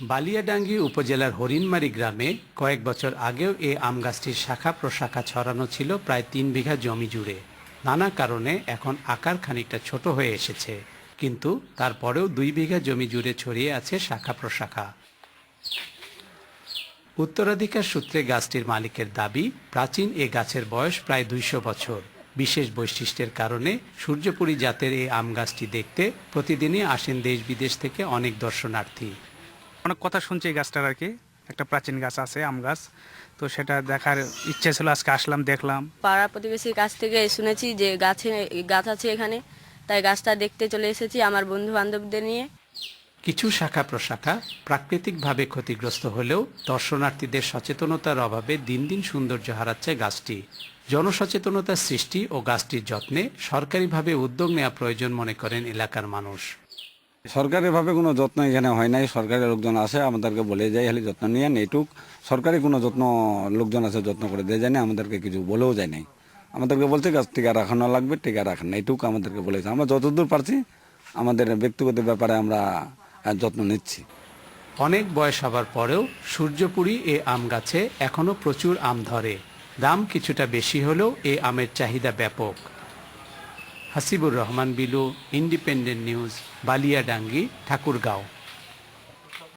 বালিয়াডাঙ্গি উপজেলার হরিণমারি গ্রামে কয়েক বছর আগেও এই আম গাছটির শাখা প্রশাখা ছড়ানো ছিল প্রায় তিন বিঘা জমি জুড়ে। নানা কারণে এখন আকার খানিকটা ছোট হয়ে এসেছে। কিন্তু তারপরেও দুই বিঘা জমি জুড়ে ছড়িয়ে আছে শাখা প্রশাখা। উত্তরাধিকার সূত্রে গাছটির মালিকের দাবি, প্রাচীন এ গাছের বয়স প্রায় দুইশো বছর। বিশেষ বৈশিষ্ট্যের কারণে সূর্যপুরী জাতের এই আম গাছটি দেখতে প্রতিদিনই আসেন দেশ বিদেশ থেকে অনেক দর্শনার্থী। অনেক কথা শুনছি এই গাছটার আর কি। একটা প্রাচীন গাছ আছে আম গাছ। তো সেটা দেখার ইচ্ছে ছিল আজকে আসলাম দেখলাম। পাড়া প্রতিবেশীর কাছ থেকে শুনেছি যে গাছে গাছ আছে এখানে। তাই গাছটা দেখতে চলে এসেছি আমার বন্ধু বান্ধবদের নিয়ে। কিছু শাখা প্রশাখা প্রাকৃতিকভাবে ক্ষতিগ্রস্ত হলেও দর্শনার্থীদের সচেতনতার অভাবে দিন দিন সৌন্দর্য হারাচ্ছে গাছটি। জনসচেতনতা সৃষ্টি ও গাছটির যত্নে সরকারিভাবে উদ্যোগ নেওয়া প্রয়োজন মনে করেন এলাকার মানুষ। সরকারিভাবে কোনো যত্ন এখানে হয় নাই। সরকারি লোকজন আসে, আমাদেরকে বলে যায়, খালি যত্ন নিয়ে এইটুক। সরকারি কোনো যত্ন, লোকজন আছে যত্ন করে দিয়ে যায় না আমাদেরকে কিছু বলেও যায় নাই। আমাদেরকে বলছে, গাছ টিকা রাখানো লাগবে, টিকা রাখান এইটুকু আমাদেরকে বলেছে আমরা যতদূর পারছি, আমাদের ব্যক্তিগত ব্যাপারে আমরা যত্ন নিচ্ছি। অনেক বয়স হবার পরেও সূর্যপুরী এ আম গাছে এখনও প্রচুর আম ধরে। দাম কিছুটা বেশি হলেও এ আমের চাহিদা ব্যাপক। Hasibur Rahman Bilu Independent News Baliadangi Thakurgaon.